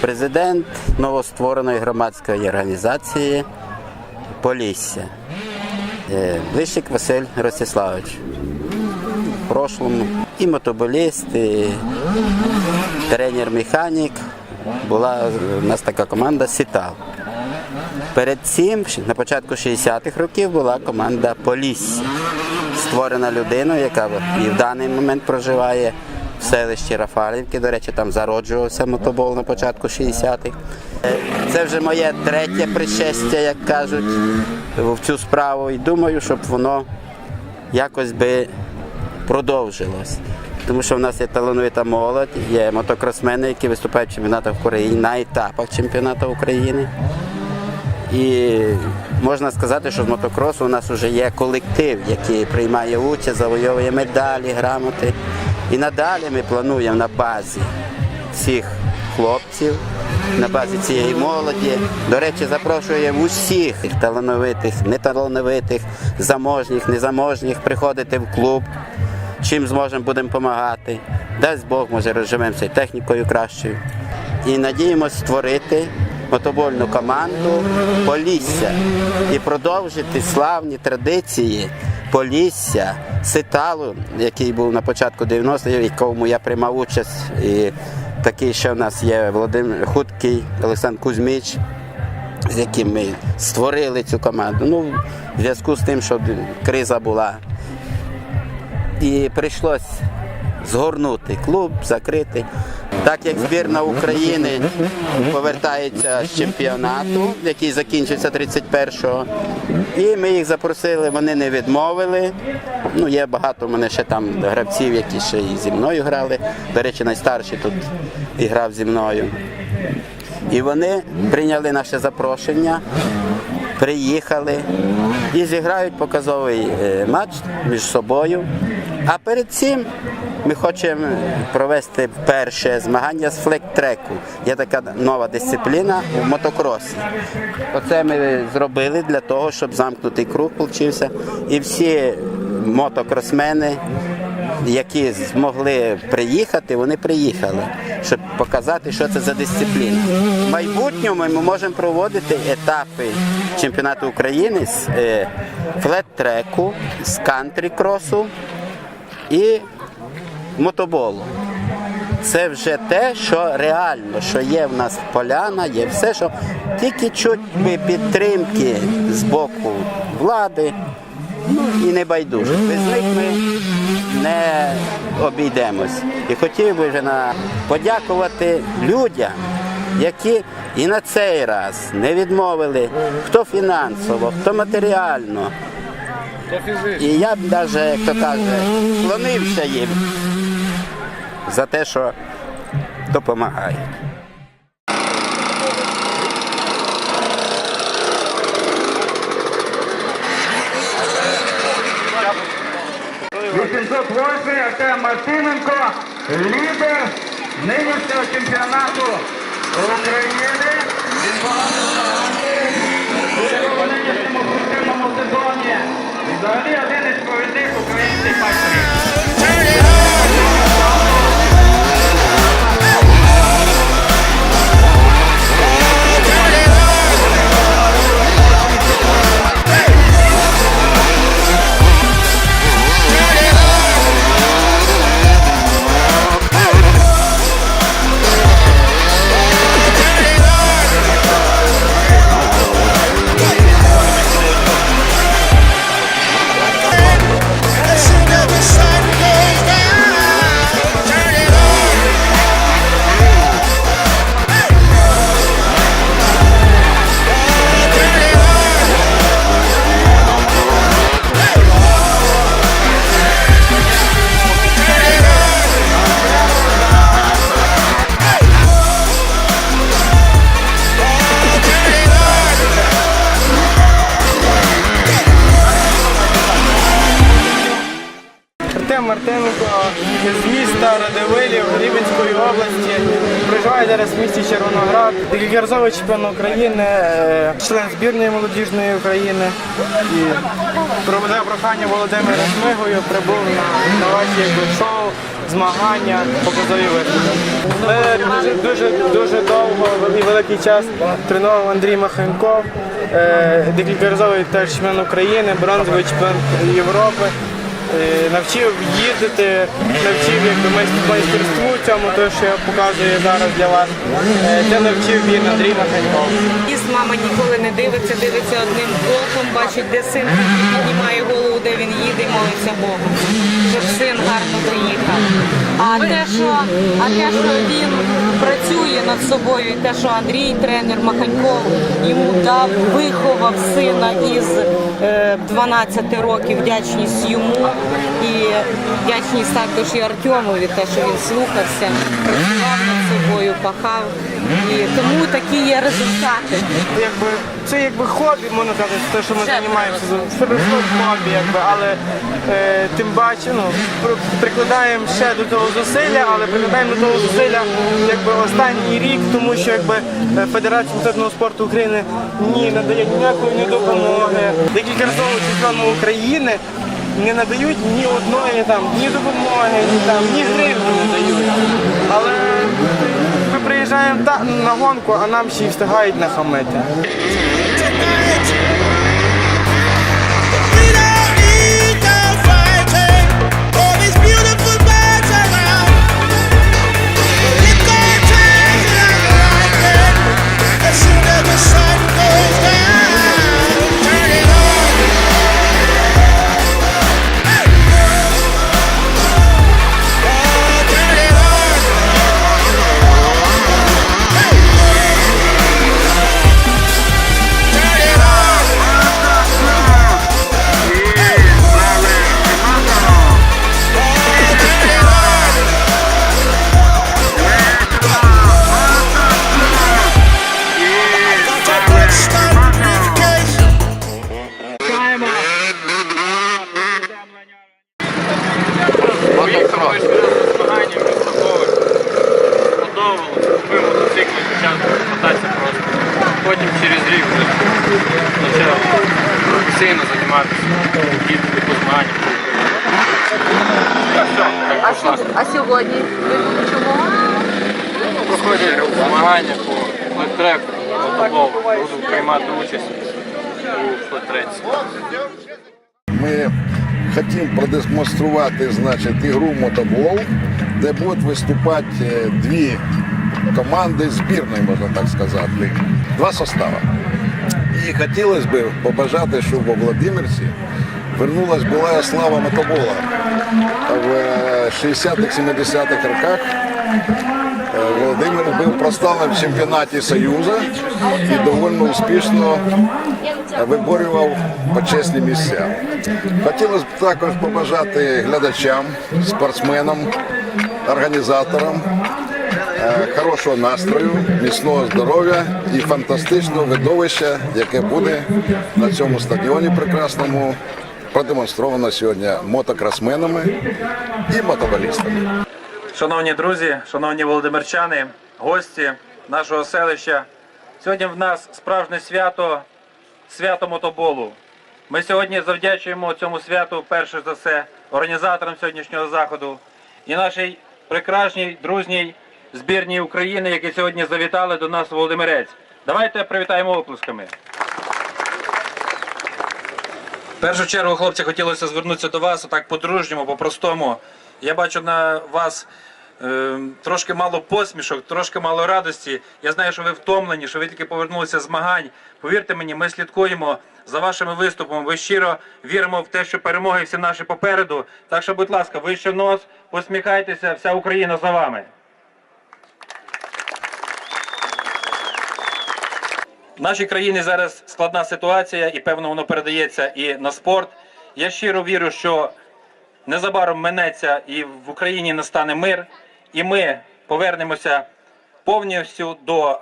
Президент новоствореної громадської організації Полісся. Е, Блищик Василь Ростиславович. В прошлому і мотоболіст, і тренер-механік. Була у нас така команда Сітал. Перед цим, на початку 60-х років, була команда Полісся, створена людиною, яка і в даний момент проживає селищі Рафалівки. До речі, там зароджувався мотобол на початку 60-х. Е, Це вже моє третє причастя, як кажуть, в цю справу. І думаю, щоб воно якось би продовжилось. Тому що в нас є талановита молодь, є мотокросмени, які виступають в чемпіонатах України на етапах чемпіонату України. І можна сказати, що з мотокросу у нас вже є колектив, який приймає участь, завойовує медалі, грамоти. І надалі ми плануємо на базі цих хлопців, на базі цієї молоді. До речі, запрошуємо усіх талановитих, неталановитих, заможніх, незаможніх приходити в клуб. Чим зможемо, будемо допомагати. Дасть Бог, може, розживемося технікою кращою. І надіємося створити мотобольну команду Полісся і продовжити славні традиції Полісся, Ситалу, який був на початку 90-х, в якому я приймав участь. І такий ще в нас є Володимир Хуткий, Олександр Кузьміч, з яким ми створили цю команду. Ну, в зв'язку з тим, що криза була. І прийшлось згорнути клуб, закрити. Так як збірна України повертається з чемпіонату, який закінчиться 31-го, і ми їх запросили, вони не відмовили. Ну, є багато в мене ще там гравців, які ще і зі мною грали. До речі, найстарший тут і грав зі мною. І вони прийняли наше запрошення, приїхали і зіграють показовий е, матч між собою. А перед цим ми хочемо провести перше змагання з флек-треку. Є така нова дисципліна в мотокросі. Оце ми зробили для того, щоб замкнутий круг получився. І всі мотокросмени які змогли приїхати, вони приїхали, щоб показати, що це за дисципліна. В майбутньому ми можемо проводити етапи чемпіонату України з е, флет-треку, з кантрі-кросу і мотоболу. Це вже те, що реально, що є в нас поляна, є все, що тільки чуть підтримки з боку влади ну, і не байдужих. Без них ми не обійдемось. І хотів би вже на подякувати людям, які і на цей раз не відмовили, хто фінансово, хто матеріально. І я б навіть, як то каже, склонився їм за те, що допомагають. восьмий Артем Мартиненко, лідер нинішнього чемпіонату України. Червоноград. Декількаразовий чемпіон України, е, член збірної молодіжної України. І проведе прохання Володимира Шмигою прибув на, ваші шоу, змагання, показові виступи. Ми дуже, дуже, довго і великий час тренував Андрій Маханков, е, декількаразовий теж чемпіон України, бронзовий чемпіон Європи. Е, Навчив їздити, навчив якби майст- майстерству цьому, те, що я показую зараз для вас. Е, Це навчив він Андрій Маханьков. Із мама ніколи не дивиться, дивиться одним оком, бачить, де син піднімає голову, де він їде і молиться Богу, щоб син гарно доїхав. А те, що, а те, що він працює над собою, і те, що Андрій, тренер Маханьков, йому дав, виховав сина із е, 12 років, вдячність йому і вдячність також і Артемові, те, що він слухався, працював над собою, пахав. І тому такі є результати. Якби це якби хобі, можна сказати, те, що ми займаємося. Це просто хобі, якби, але е, тим паче, ну, прикладаємо ще до того зусилля, але прикладаємо до того зусилля якби останній рік, тому що якби е, Федерація мистецтвного спорту України ні надає ніякої ні допомоги. Декілька разів чемпіону України не надають ні одної там, ні допомоги, ні там, ні гривні не дають. Але ми приїжджаємо та, на гонку, а нам ще й встигають нахамити. Змагання військових подобалося, купив мотоцикл, почав кататися просто. Потім через рік вже почав професійно займатися, їздити по змаганням. Так, все, так А, пішла. сьо- а сьогодні ви чому? Проходять змагання по флетреку, мотоболу. Буду приймати участь у флетреці. Ми хотімо продемонструвати значить, ігру мотобол, де будуть виступати е, дві команди збірної, можна так сказати, два состави. І хотілося б побажати, щоб у Володимирці вернулась була слава мотобола. В е, 60-х, 70-х роках е, Володимир був проставлений в чемпіонаті Союзу і доволі успішно виборював почесні місця. Хотілося б також побажати глядачам, спортсменам, організаторам е, хорошого настрою, міцного здоров'я і фантастичного видовища, яке буде на цьому стадіоні прекрасному продемонстровано сьогодні мотокросменами і мотоболістами. Шановні друзі, шановні володимирчани, гості нашого селища. Сьогодні в нас справжнє свято, свято мотоболу. Ми сьогодні завдячуємо цьому святу перше за все організаторам сьогоднішнього заходу і нашій прекрасній дружній збірній України, які сьогодні завітали до нас Володимирець. Давайте привітаємо оплесками. В першу чергу, хлопці, хотілося звернутися до вас отак по-дружньому, по-простому. Я бачу на вас трошки мало посмішок, трошки мало радості. Я знаю, що ви втомлені, що ви тільки повернулися з змагань. Повірте мені, ми слідкуємо за вашими виступами. Ви щиро віримо в те, що перемоги всі наші попереду. Так що, будь ласка, вище нос, посміхайтеся, вся Україна за вами. В нашій країні зараз складна ситуація, і певно воно передається і на спорт. Я щиро вірю, що незабаром минеться і в Україні настане мир, і ми повернемося повністю до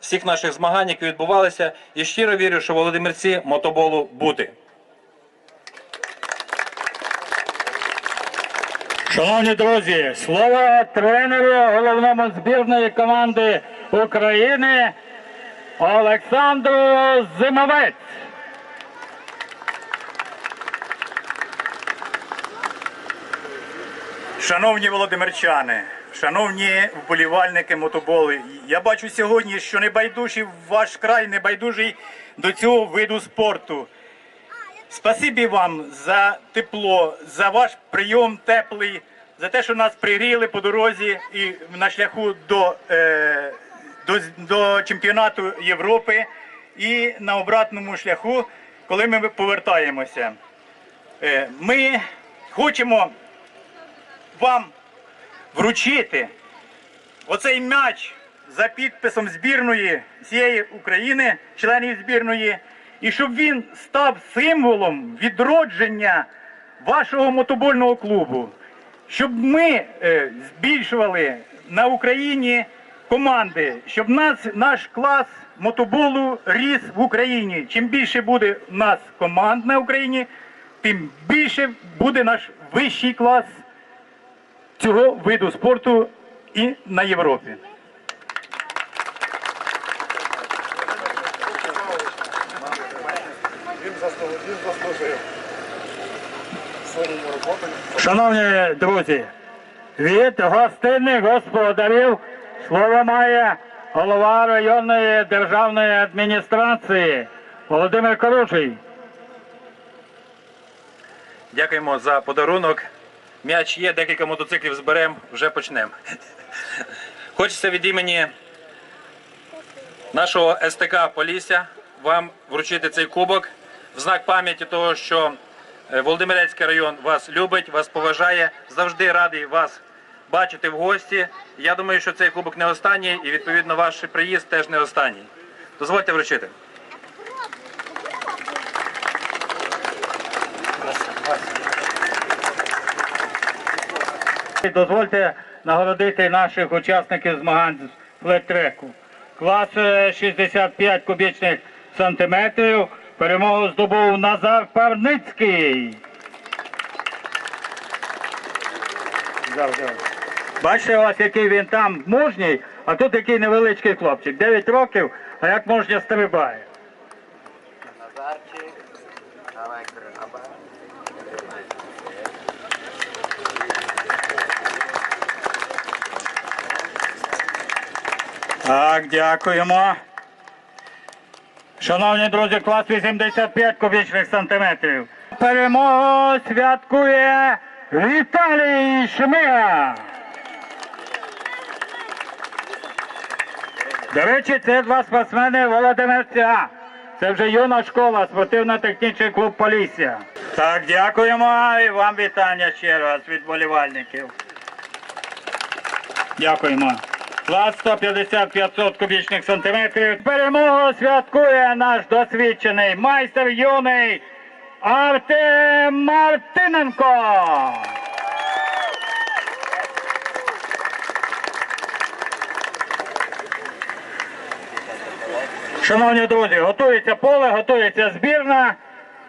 всіх наших змагань, які відбувалися. І щиро вірю, що Володимирці мотоболу бути. Шановні друзі, слово тренеру головному збірної команди України Олександру Зимовець. Шановні володимирчани, шановні вболівальники мотоболи, я бачу сьогодні, що небайдужий ваш край небайдужий до цього виду спорту. Спасибі вам за тепло, за ваш прийом теплий, за те, що нас пригріли по дорозі і на шляху до, е, до, до чемпіонату Європи і на обратному шляху, коли ми повертаємося. Е, ми хочемо вам вручити оцей м'яч за підписом збірної всієї України, членів збірної, і щоб він став символом відродження вашого мотобольного клубу, щоб ми е, збільшували на Україні команди, щоб нас, наш клас мотоболу ріс в Україні. Чим більше буде в нас команд на Україні, тим більше буде наш вищий клас цього виду спорту і на Європі. Шановні друзі, від гостинних господарів слово має голова районної державної адміністрації Володимир Коруший. Дякуємо за подарунок. М'яч є, декілька мотоциклів зберемо, вже почнемо. Хочеться від імені нашого СТК Полісся вам вручити цей кубок в знак пам'яті того, що е, Володимирецький район вас любить, вас поважає, завжди радий вас бачити в гості. Я думаю, що цей кубок не останній і відповідно ваш приїзд теж не останній. Дозвольте вручити. Дозвольте нагородити наших учасників змагань з флет-треку. Клас е, 65 кубічних сантиметрів. Перемогу здобув Назар Парницький. Бачите, ось який він там мужній, а тут який невеличкий хлопчик. 9 років, а як мужньо стрибає. Так, дякуємо. Шановні друзі, клас 85 кубічних сантиметрів. Перемогу святкує Віталій Шмига. До речі, це два спортсмени Володимирця. Це вже юна школа, спортивно-технічний клуб Полісся. Так, дякуємо і вам вітання ще раз від болівальників. Дякуємо. Клас 150-500 кубічних сантиметрів. Перемогу святкує наш досвідчений майстер юний Артем Мартиненко. Шановні друзі, готується поле, готується збірна.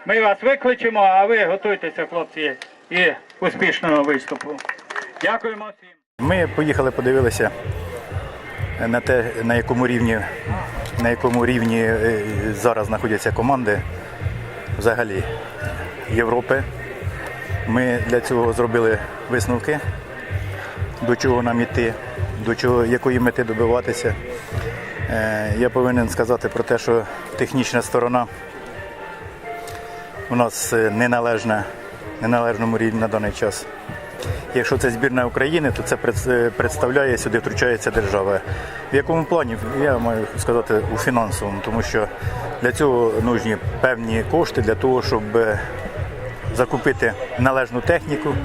Ми вас викличемо, а ви готуйтеся, хлопці, і успішного виступу. Дякуємо всім. Ми поїхали, подивилися на те, на якому рівні, на якому рівні е, зараз знаходяться команди взагалі Європи. Ми для цього зробили висновки, до чого нам іти, до чого, якої мети добиватися. Е, Я повинен сказати про те, що технічна сторона у нас е, неналежна, неналежному рівні на даний час. Якщо це збірна України, то це е, представляє сюди, втручається держава. В якому плані? Я маю сказати у фінансовому, тому що для цього нужні певні кошти для того, щоб е, закупити належну техніку,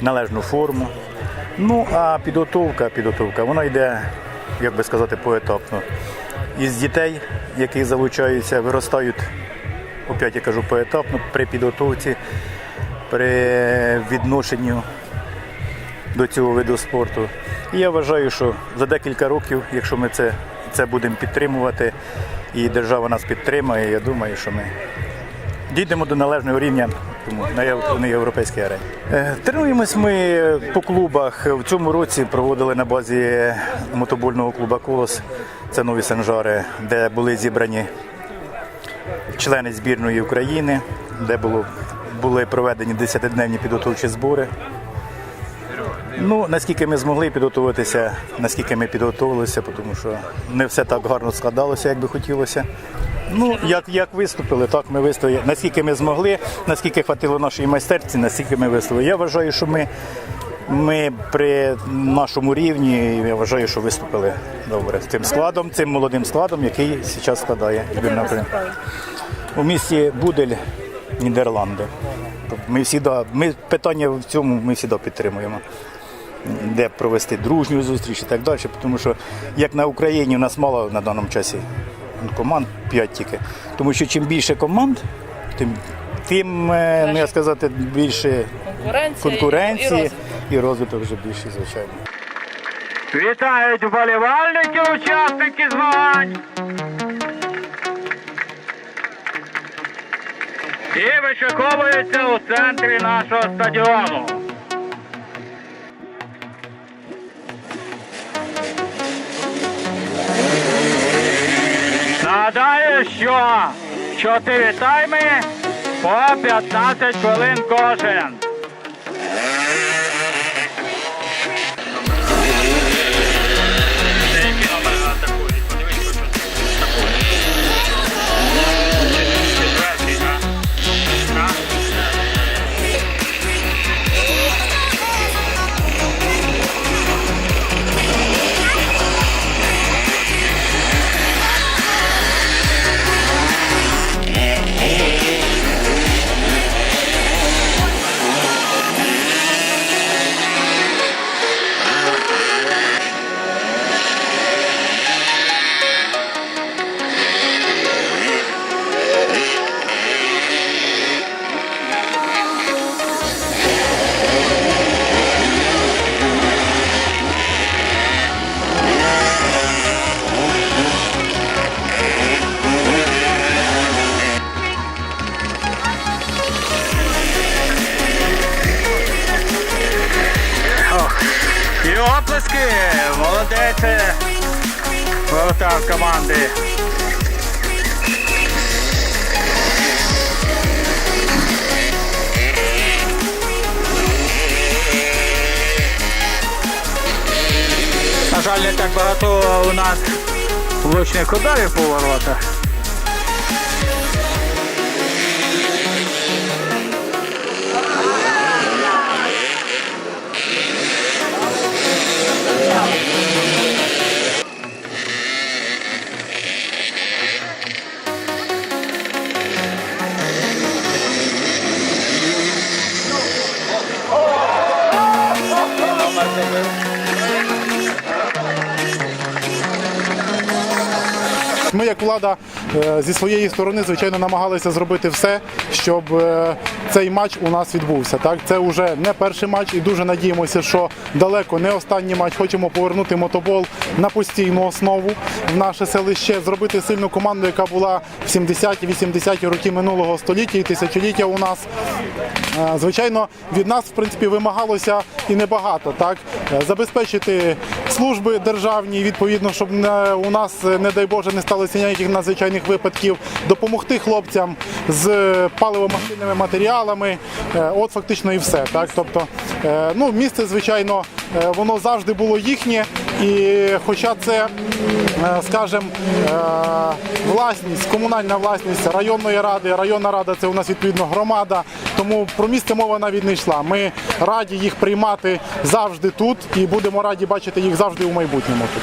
належну форму. Ну а підготовка, підготовка, вона йде, як би сказати, поетапно. Із дітей, які залучаються, виростають, опять я кажу, поетапно при підготовці, при відношенню до цього виду спорту. І я вважаю, що за декілька років, якщо ми це, це будемо підтримувати, і держава нас підтримає, я думаю, що ми дійдемо до належного рівня тому, на європейській арені. Е, Тренуємось ми по клубах. В цьому році проводили на базі мотобольного клубу Колос, це нові Санжари, де були зібрані члени збірної України, де було, були проведені 10-дневні підготовчі збори. Ну, наскільки ми змогли підготуватися, наскільки ми підготувалися, тому що не все так гарно складалося, як би хотілося. Ну, як, як виступили, так ми виступили. Наскільки ми змогли, наскільки хватило нашої майстерці, наскільки ми виступили. Я вважаю, що ми, ми при нашому рівні, я вважаю, що виступили добре з тим складом, цим молодим складом, який зараз складає. У місті Будель, Нідерланди. Тобто Ми всі ми питання в цьому ми завжди підтримуємо. Де провести дружню зустріч і так далі. Тому що як на Україні у нас мало на даному часі команд 5 тільки. Тому що чим більше команд, тим, тим е, ну, я сказати, більше конкуренції і розвиток вже більший, звичайно. Вітають вболівальники, учасники змагань. І вишиковуються у центрі нашого стадіону. Нагадаю, що чотири тайми по 15 хвилин кожен. Молодець! Воротар команди. На жаль, не так багато у нас влучних ударів по воротах. Ми, як влада, е, зі своєї сторони, звичайно, намагалися зробити все, щоб е, цей матч у нас відбувся. Так, це вже не перший матч, і дуже надіємося, що далеко не останній матч. Хочемо повернути мотобол на постійну основу в наше селище, зробити сильну команду, яка була в 70-80-ті роки минулого століття і тисячоліття у нас. Е, Звичайно, від нас в принципі вимагалося і небагато, так забезпечити служби державні, відповідно, щоб у нас, не дай Боже, не сталося ніяких надзвичайних випадків, допомогти хлопцям з паливомастильними матеріалами. Е, От фактично і все. Так, тобто, е, ну, місце, звичайно, е, воно завжди було їхнє, і хоча це, е, скажімо, е, власність, комунальна власність районної ради, районна рада це у нас відповідно громада. Тому про місце мова навіть не йшла. Ми раді їх приймати завжди тут і будемо раді бачити їх завжди у майбутньому тут.